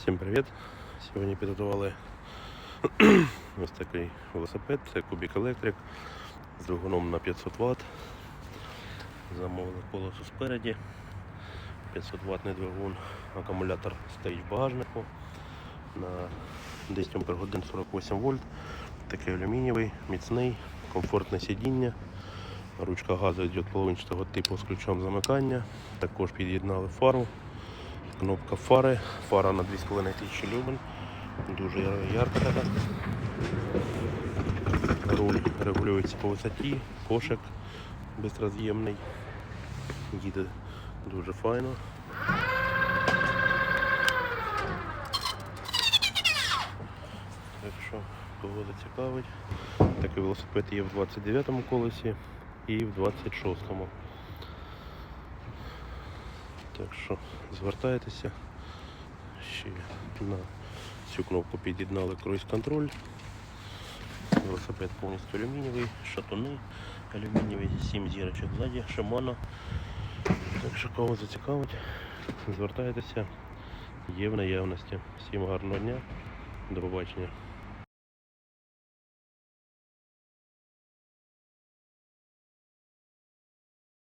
Всім привіт! Сьогодні підготували ось такий велосипед, це Кубік Електрик з двигуном на 500 Вт. Замовили колесо спереді. 500 ватний двигун, акумулятор стоїть в багажнику на 10 Ах 48 вольт. Такий алюмінієвий, міцний, комфортне сидіння. Ручка газу йде половинчатого типу з ключом замикання. Також під'єднали фару. Кнопка фари, фара на 2500 люмен, дуже ярка така. Руль регулюється по висоті, кошик безроз'ємний. Їде дуже файно. Так що, кого зацікавить, такий велосипед є в 29-му колесі і в 26-му. Так що звертайтеся. Ще на цю кнопку під'єднали круїз контроль. Велосипед повністю алюмінієвий, шатуни алюмінієві, 7 зірочок ззаді, Shimano. Так що кого зацікавить, звертайтеся, є в наявності. Всім гарного дня, до побачення.